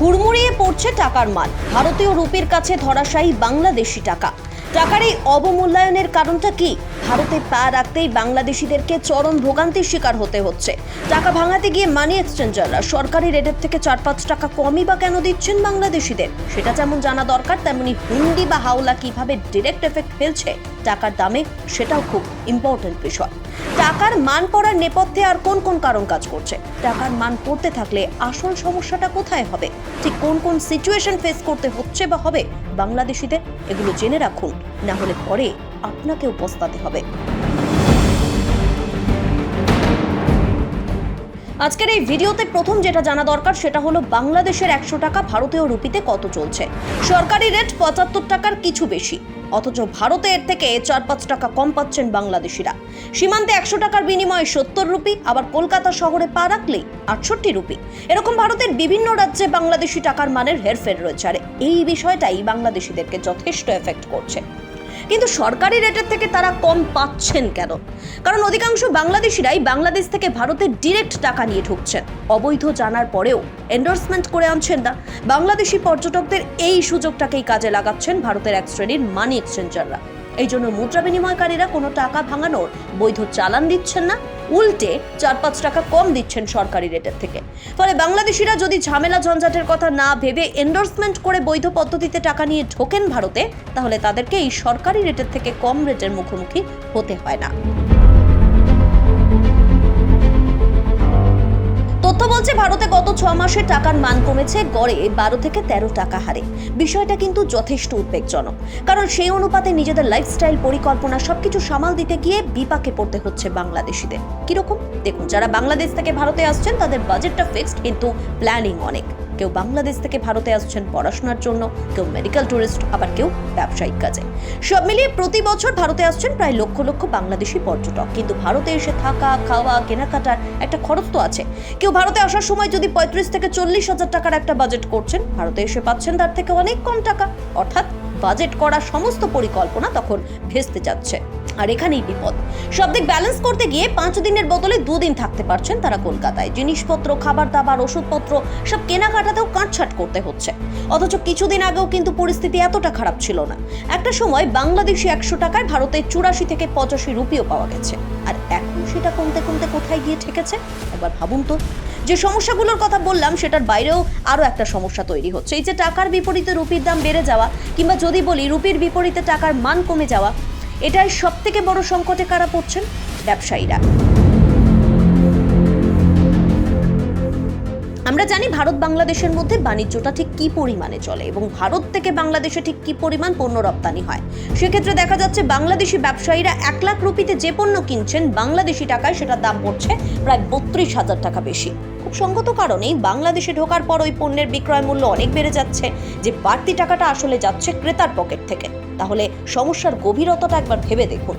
হুড়মুড়িয়ে পড়ছে টাকার মান ভারতীয় রুপির কাছে ধরাশায়ী বাংলাদেশি টাকা। টাকার এই অবমূল্যায়নের কারণটা কি? ভারতে পা রাখতেই বাংলাদেশিদেরকে চরম ভোগান্তির শিকার হতে হচ্ছে। টাকা ভাঙাতে গিয়ে মানি এক্সচেঞ্জাররা সরকারি রেটের থেকে চার পাঁচ টাকা কমই বা কেন দিচ্ছেন বাংলাদেশিদের? সেটা যেমন জানা দরকার, তেমনি হুন্ডি বা হাওলা কীভাবে ডিরেক্ট এফেক্ট ফেলছে? টাকার দামে সেটাও খুব ইম্পর্টেন্ট বিষয়। টাকার মান পড়ার নেপথ্যে আর কোন কোন কারণ কাজ করছে? টাকার মান পড়তে থাকলে আসল সমস্যাটা কোথায় হবে? ঠিক কোন কোন সিচুয়েশন ফেস করতে হচ্ছে বা হবে? বাংলাদেশিদের এগুলো জেনে রাখুন, না হলে পরে আপনাকেও পস্তাতে হবে। আজকের এই ভিডিওতে প্রথম যেটা জানা দরকার সেটা হলো বাংলাদেশের একশো টাকা ভারতীয় রুপিতে কত চলছে? সরকারি রেট পঁচাত্তর টাকার কিছু বেশি। অথচ ভারতে এর থেকে চার পাঁচ টাকা কম পাচ্ছেন বাংলাদেশিরা। সীমান্তে একশো টাকার বিনিময়ে সত্তর রুপি, আবার কলকাতা শহরে পা রাখলেই আটষট্টি রুপি। এরকম ভারতের বিভিন্ন রাজ্যে বাংলাদেশি টাকার মানের হেরফের রয়েছে। আর এই বিষয়টাই বাংলাদেশিদেরকে যথেষ্ট এফেক্ট করছে। কিন্তু সরকারি রেটের থেকে তারা কম পাচ্ছেন কেন? কারণ অধিকাংশ বাংলাদেশিরাই বাংলাদেশ থেকে ভারতে ডিরেক্ট টাকা নিয়ে ঢুকছেন। অবৈধ জানার পরেও এন্ডোর্সমেন্ট করে আনছেন না। বাংলাদেশি পর্যটকদের এই সুযোগটাকেই কাজে লাগাচ্ছেন ভারতের এক শ্রেণির মানি এক্সচেঞ্জাররা এই জন্য মুদ্রা বিনিময়কারীরা কোনো টাকা ভাঙানোর বৈধ চালান দিচ্ছেন না। উল্টে চার পাঁচ টাকা কম দিচ্ছেন সরকারি রেটের থেকে। ফলে বাংলাদেশিরা যদি ঝামেলা ঝঞ্ঝাটের কথা না ভেবে এন্ডোর্সমেন্ট করে বৈধ পদ্ধতিতে টাকা নিয়ে ঢোকেন ভারতে, তাহলে তাদেরকে এই সরকারি রেটের থেকে কম রেটের মুখোমুখি হতে হয় না। তথ্য ভারতে গত ছ মাসে টাকার মান কমেছে গড়ে বারো থেকে তেরো টাকা হারে। বিষয়টা কিন্তু যথেষ্ট উদ্বেগজনক। কারণ সেই অনুপাতে নিজেদের লাইফস্টাইল পরিকল্পনা সবকিছু সামাল দিতে গিয়ে বিপাকে পড়তে হচ্ছে বাংলাদেশিদের। কীরকম? দেখুন, যারা বাংলাদেশ থেকে ভারতে আসছেন, তাদের বাজেটটা ফিক্সড কিন্তু প্ল্যানিং অনেক। কেউ বাংলাদেশ থেকে ভারতে আসছেন পড়াশোনার জন্য, কেউ মেডিকেল ট্যুরিস্ট আবার কেউ ব্যবসায়িক কাজে। সব মিলিয়ে প্রতি বছর ভারতে আসছেন প্রায় লক্ষ লক্ষ বাংলাদেশি পর্যটক। কিন্তু ভারতে এসে থাকা, খাওয়া, কেনাকাটার একটা খরচ তো আছে। কেউ ভারতে আসার সময় যদি পঁয়ত্রিশ থেকে চল্লিশ হাজার টাকার একটা বাজেট করছেন, ভারতে এসে পাচ্ছেন তার থেকে অনেক কম টাকা। অর্থাৎ বাজেট করা সমস্ত পরিকল্পনা তখন ভেস্তে যাচ্ছে। আর এখানেই বিপদ। সব দিক ব্যালেন্স করতে গিয়ে পাঁচ দিনের বদলে দুদিন থাকতে পারছেন তারা কলকাতায়। জিনিসপত্র, খাবার দাবার, ওষুধপত্র সব কেনাকাটাতেও কাটছাট করতে হচ্ছে। অথচ কিছুদিন আগেও কিন্তু পরিস্থিতি এতটা খারাপ ছিল না। একটা সময় বাংলাদেশি একশো টাকায় ভারতে চুরাশি থেকে পঁচাশি রুপিও পাওয়া গেছে। আর এখন সেটা কমতে কমতে কোথায় গিয়ে ঠেকেছে? একবার ভাবুন তো। যে সমস্যাগুলোর কথা বললাম, সেটার বাইরেও আরও একটা সমস্যা তৈরি হচ্ছে। এই যে টাকার বিপরীতে রুপির দাম বেড়ে যাওয়া, কিংবা যদি বলি রুপির বিপরীতে টাকার মান কমে যাওয়া এটাই সব থেকে বড় সংকটে কারা পড়ছেন? ব্যবসায়ীরা। আমরা জানি ভারত বাংলাদেশের মধ্যে বাণিজ্যটা ঠিক কি পরিমাণে চলে এবং ভারত থেকে বাংলাদেশে ঠিক কি পরিমাণ পণ্য রপ্তানি হয়। সেক্ষেত্রে দেখা যাচ্ছে বাংলাদেশি ব্যবসায়ীরা এক লাখ রুপিতে যে পণ্য কিনছেন, বাংলাদেশি টাকায় সেটার দাম পড়ছে প্রায় বত্রিশ হাজার টাকা বেশি। খুব সঙ্গত কারণেই বাংলাদেশে ঢোকার পর ওই পণ্যের বিক্রয় মূল্য অনেক বেড়ে যাচ্ছে, যে বাড়তি টাকাটা আসলে যাচ্ছে ক্রেতার পকেট থেকে। তাহলে সমস্যার গভীরতাটা একবার ভেবে দেখুন।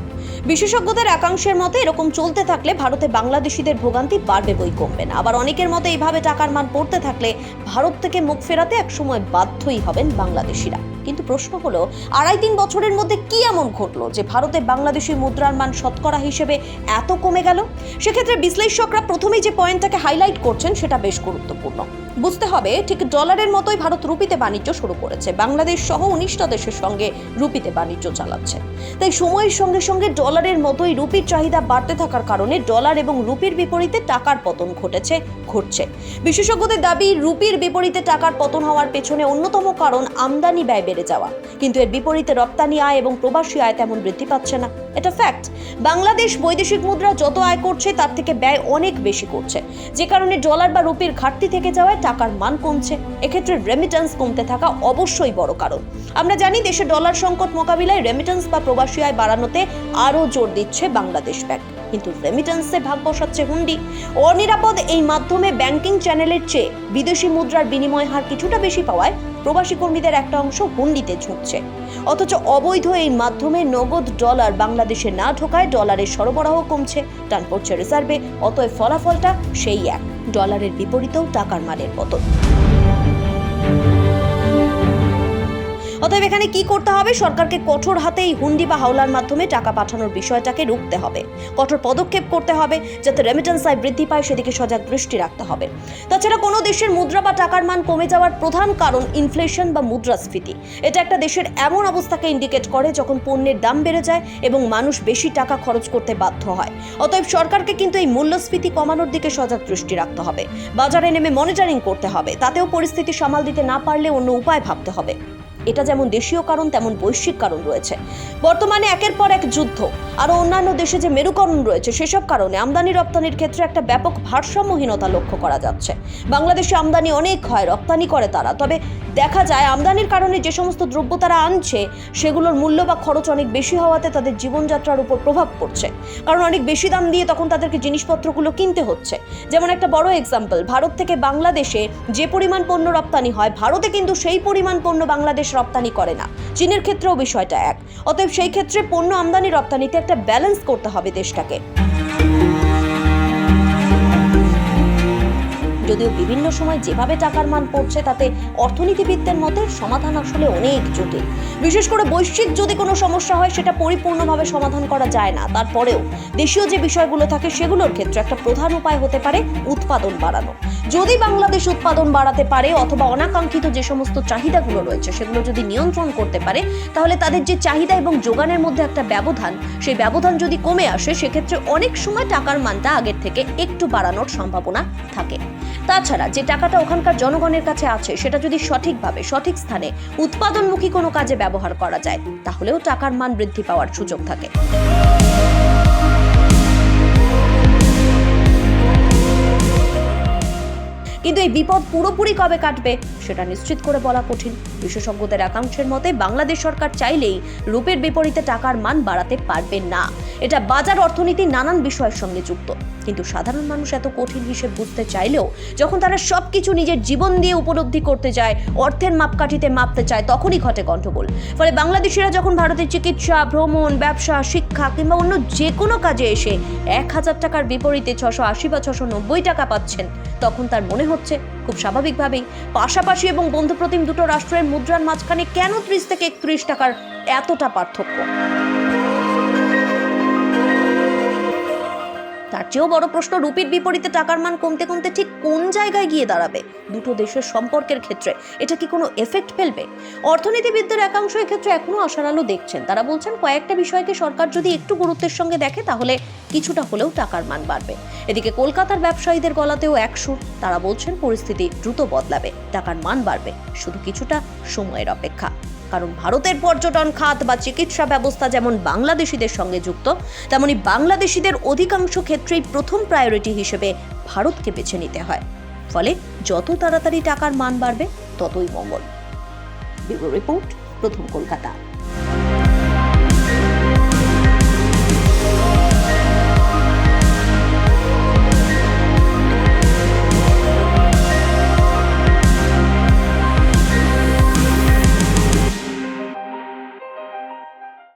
বিশেষজ্ঞদের একাংশের মতে এরকম চলতে থাকলে ভারতে বাংলাদেশিদের ভোগান্তি বাড়বে বই কমবে না। আবার অনেকের মতে এইভাবে টাকার মান পড়তে থাকলে ভারত থেকে মুখ ফেরাতে একসময় বাধ্যই হবেন বাংলাদেশিরা। কিন্তু প্রশ্ন হলো, আড়াই তিন বছরের মধ্যে কি এমন ঘটলো যে ভারতে বাংলাদেশি মুদ্রার মান শতকরা হিসেবে এত কমে গেল? সেক্ষেত্রে বিশ্লেষকরা প্রথমেই যে পয়েন্টটাকে হাইলাইট করছেন সেটা বেশ গুরুত্বপূর্ণ। বুঝতে হবে, ঠিক ডলারের মতোই ভারত রুপিতে বাণিজ্য শুরু করেছে। বাংলাদেশ সহ উনিশটা দেশের সঙ্গে রুপিতে বাণিজ্য চালাচ্ছে। তাই সময়ের সঙ্গে সঙ্গে ডলারের মতোই রুপির চাহিদা বাড়তে থাকার কারণে ডলার এবং রুপির বিপরীতে টাকার পতন ঘটেছে, ঘটছে। বিশেষজ্ঞদের দাবি, রুপির বিপরীতে টাকার পতন হওয়ার পেছনে অন্যতম কারণ আমদানি ব্যয় বেড়ে যাওয়া। কিন্তু এর বিপরীতে রপ্তানি আয় এবং প্রবাসী আয় তেমন বৃদ্ধি পাচ্ছে না। এটা ফ্যাক্ট বাংলাদেশ বৈদেশিক মুদ্রা যত আয় করছে, তার থেকে ব্যয় অনেক বেশি করছে। যে কারণে ডলার বা রুপির ঘাটতি থেকে যাওয়ায় টাকার মান কমছে। এক্ষেত্রে রেমিটেন্স কমতে থাকা অবশ্যই বড় কারণ। আমরা জানি দেশে ডলার সংকট মোকাবিলায় রেমিটেন্স বা প্রবাসী আয় বাড়ানোতে আরও জোর দিচ্ছে বাংলাদেশ ব্যাংক কিন্তু রেমিটেন্সে ভাগ বসাচ্ছে হুন্ডি। অনিরাপদ এই মাধ্যমে ব্যাংকিং চ্যানেলের চেয়ে বিদেশি মুদ্রার বিনিময় হার কিছুটা বেশি পাওয়ায় প্রবাসী কর্মীদের একটা অংশ হুন্ডিতে ঝুঁকছে। অথচ অবৈধ এই মাধ্যমে নগদ ডলার বাংলাদেশে না ঢোকায়, ডলারের সরবরাহ কমছে। টান পড়ছে রিজার্ভে অতএব ফলাফলটা সেই এক। ডলারের বিপরীতেও টাকার মালের পতন অতএব এখানে কি করতে হবে? সরকারকে কঠোর হাতে এই হুন্ডি বা হাওলার মাধ্যমে টাকা পাঠানোর বিষয়টাকে রুখতে হবে। কঠোর পদক্ষেপ করতে হবে যাতে রেমিটেন্স আয় বৃদ্ধি পায়, সেদিকে সজাগ দৃষ্টি রাখতে হবে। তাছাড়া কোনো দেশের মুদ্রা বা টাকার মান কমে যাওয়ার প্রধান কারণ ইনফ্লেশন বা মুদ্রাস্ফীতি। এটা একটা দেশের এমন অবস্থাকে ইন্ডিকেট করে যখন পণ্যের দাম বেড়ে যায় এবং মানুষ বেশি টাকা খরচ করতে বাধ্য হয়। অতএব সরকারকে কিন্তু এই মূল্যস্ফীতি কমানোর দিকে সজাগ দৃষ্টি রাখতে হবে। বাজারে নেমে মনিটরিং করতে হবে। তাতেও পরিস্থিতি সামাল দিতে না পারলে অন্য উপায় ভাবতে হবে। এটা যেমন দেশীয় কারণ, তেমন বৈশ্বিক কারণ রয়েছে। বর্তমানে একের পর এক যুদ্ধ, আরও অন্যান্য দেশে যে মেরুকরণ রয়েছে, সেসব কারণে আমদানি রপ্তানির ক্ষেত্রে একটা ব্যাপক ভারসাম্যহীনতা লক্ষ্য করা যাচ্ছে। বাংলাদেশে আমদানি অনেক হয়, রপ্তানি করে তারা, তবে দেখা যায়, আমদানির কারণে যে সমস্ত দ্রব্য তারা আনছে, সেগুলোর মূল্য বা খরচ অনেক বেশি হওয়াতে তাদের জীবনযাত্রার উপর প্রভাব পড়ছে। কারণ অনেক বেশি দাম দিয়ে তখন তাদেরকে জিনিসপত্রগুলো কিনতে হচ্ছে। যেমন একটা বড় এক্সাম্পল ভারত থেকে বাংলাদেশে যে পরিমাণ পণ্য রপ্তানি হয়, ভারতে কিন্তু সেই পরিমাণ পণ্য বাংলাদেশ রপ্তানি করে না। চীনের ক্ষেত্রেও বিষয়টা এক। অতএব সেই ক্ষেত্রে পণ্য আমদানি রপ্তানিতে একটা ব্যালেন্স করতে হবে দেশটাকে। যদিও বিভিন্ন সময় যেভাবে টাকার মান পড়ছে, তাতে অর্থনীতিবিদদের মতে সমাধান আসলে অনেক জটিল। বিশেষ করে বৈশ্বিক যদি কোনো সমস্যা হয়, সেটা পরিপূর্ণভাবে সমাধান করা যায় না। তারপরেও দেশীয় যে বিষয়গুলো থাকে, সেগুলোর ক্ষেত্রে একটা প্রধান উপায় হতে পারে উৎপাদন বাড়ানো। যদি বাংলাদেশ উৎপাদন বাড়াতে পারে অথবা অনাকাঙ্ক্ষিত যে সমস্ত চাহিদাগুলো রয়েছে, সেগুলো যদি নিয়ন্ত্রণ করতে পারে, তাহলে তাদের যে চাহিদা এবং যোগানের মধ্যে একটা ব্যবধান, সেই ব্যবধান যদি কমে আসে, সেক্ষেত্রে অনেক সময় টাকার মানটা আগের থেকে একটু বাড়ানোর সম্ভাবনা থাকে। তাছাড়া যে টাকাটা ওখানকার জনগণের কাছে আছে, সেটা যদি সঠিকভাবে, সঠিক স্থানে উৎপাদনমুখী কোনো কাজে ব্যবহার করা যায়, তাহলেও টাকার মান বৃদ্ধি পাওয়ার সুযোগ থাকে। কিন্তু এই বিপদ পুরোপুরি কবে কাটবে সেটা নিশ্চিত করে বলা কঠিন। বিশেষজ্ঞদের একাংশের মতে, বাংলাদেশ সরকার চাইলেই রূপের বিপরীতে টাকার মান বাড়াতে পারবে না। এটা বাজার অর্থনীতি নানান বিষয়ের সঙ্গে যুক্ত। কিন্তু সাধারণ মানুষ এত কঠিন হিসেব বুঝতে চাইলেও যখন তারা সবকিছু নিজের জীবন দিয়ে উপলব্ধি করতে যায়, অর্থের মাপকাঠিতে মাপতে চায়, তখনই ঘটে গণ্ডগোল। ফলে বাংলাদেশিরা যখন ভারতের চিকিৎসা, ভ্রমণ, ব্যবসা, শিক্ষা কিংবা অন্য যে কোনো কাজে এসে এক হাজার টাকার বিপরীতে ছশো আশি বা ছশো নব্বই টাকা পাচ্ছেন, তখন তার মনে হচ্ছে খুব স্বাভাবিকভাবেই। পাশাপাশি এবং বন্ধুপ্রতিম দুটো রাষ্ট্রের মুদ্রার মাঝখানে কেন ত্রিশ থেকে একত্রিশ টাকার এতটা পার্থক্য? তার চেয়েও বড় প্রশ্ন, রুপির বিপরীতে টাকার মান কমতে কমতে ঠিক কোন জায়গায় গিয়ে দাঁড়াবে? দুটো দেশের সম্পর্কের ক্ষেত্রে এটা কি কোনো এফেক্ট ফেলবে? অর্থনীতিবিদদের একাংশ এক্ষেত্রে এখনও আশার আলো দেখছেন। তারা বলছেন, কয়েকটা বিষয়কে সরকার যদি একটু গুরুত্বের সঙ্গে দেখে, তাহলে কিছুটা হলেও টাকার মান বাড়বে। এদিকে কলকাতার ব্যবসায়ীদের গলাতেও এক সুর। তারা বলছেন, পরিস্থিতি দ্রুত বদলাবে, টাকার মান বাড়বে, শুধু কিছুটা সময়ের অপেক্ষা। কারণ ভারতের পর্যটন খাত বা চিকিৎসা ব্যবস্থা যেমন বাংলাদেশিদের সঙ্গে যুক্ত, তেমনি বাংলাদেশিদের অধিকাংশ ক্ষেত্রেই প্রথম প্রায়োরিটি হিসেবে ভারতকে বেছে নিতে হয়। ফলে যত তাড়াতাড়ি টাকার মান বাড়বে, ততই মঙ্গল। রিপোর্ট, প্রথম কলকাতা।